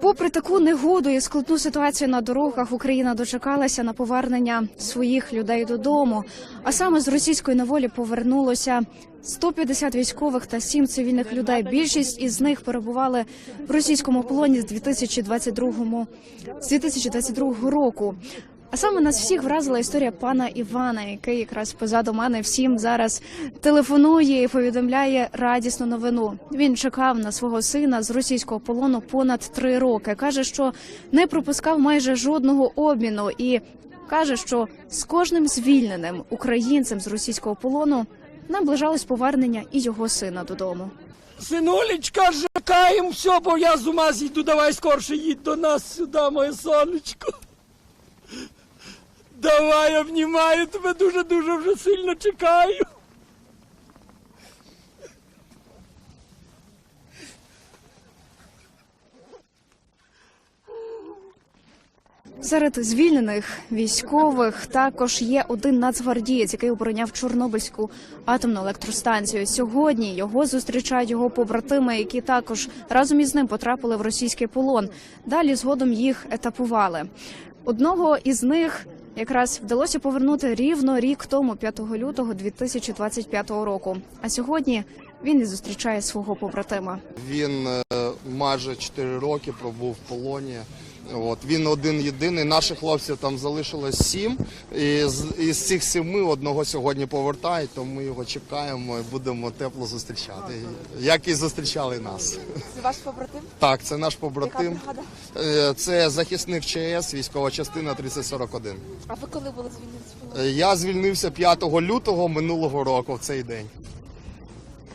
Попри таку негоду і складну ситуацію на дорогах, Україна дочекалася на повернення своїх людей додому. А саме з російської неволі повернулося 150 військових та 7 цивільних людей. Більшість із них перебували в російському полоні з 2022, з 2022 року. А саме нас всіх вразила історія пана Івана, який якраз позаду мене всім зараз телефонує і повідомляє радісну новину. Він чекав на свого сина з російського полону понад три роки. каже, що не пропускав майже жодного обміну, і каже, що з кожним звільненим українцем з російського полону наближалось повернення і його сина додому. Синулечка, чекаємо все, бо я з ума зійду, давай скорше їдь до нас сюди, моє сонечко. Давай, обнімаю тебе дуже-дуже вже сильно чекаю. Серед звільнених військових також є один нацгвардієць, який обороняв Чорнобильську атомну електростанцію. Сьогодні його зустрічають його побратими, які також разом із ним потрапили в російський полон. Далі згодом їх етапували. Одного із них якраз вдалося повернути рівно рік тому, 5 лютого 2025 року. А сьогодні він і зустрічає свого побратима. Він е, майже 4 роки пробув в полоні. От він один єдиний. Наших хлопців там залишилось сім. І з із цих семи одного сьогодні повертають, то ми його чекаємо і будемо тепло зустрічати. Як і зустрічали нас. Це ваш побратим? Так, це наш побратим. Е, Це захисник ЧС, військова частина 3041. А ви коли були звільнені? Е, Я звільнився 5 лютого минулого року в цей день.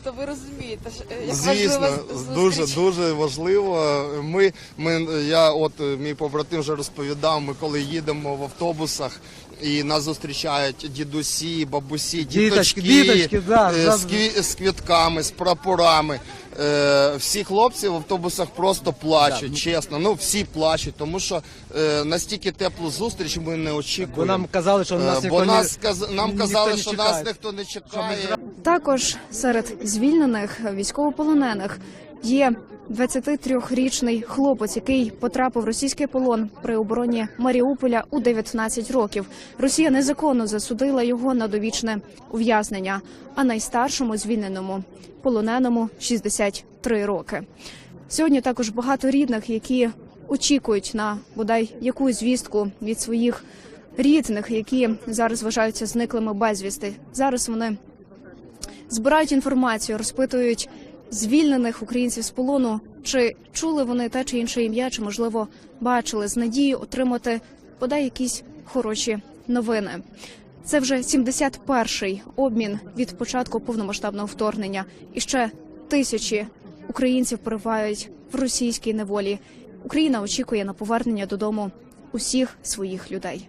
То ви розумієте, е, як Звісно, важлива дуже зустріч. дуже важливо. Ми, ми я, от е, мій побратим вже розповідав. Ми коли їдемо в автобусах. І нас зустрічають дідусі, бабусі, Діточки, діточки, діточки, да, е, з, кві- з квітками, з прапорами. Е, всі хлопці в автобусах просто плачуть, чесно. Ну всі плачуть, тому що е, настільки теплу зустріч ми не очікуємо. Бо нам казали, що Е, бо ніхто не- нас каз- нам казали, не що чекає. нас ніхто не чекає. Також серед звільнених військовополонених є 23-річний хлопець, який потрапив в російський полон при обороні Маріуполя у 19 років. Росія незаконно засудила його на довічне ув'язнення, а найстаршому звільненому полоненому 63 роки. Сьогодні також багато рідних, які очікують на бодай якусь звістку від своїх рідних, які зараз вважаються зниклими безвісти. Зараз вони збирають інформацію, розпитують звільнених українців з полону, чи чули вони те чи інше ім'я, чи можливо бачили з надією отримати бодай якісь хороші новини. Це вже 71-й обмін від початку повномасштабного вторгнення, і ще тисячі українців перебувають в російській неволі. Україна очікує на повернення додому усіх своїх людей.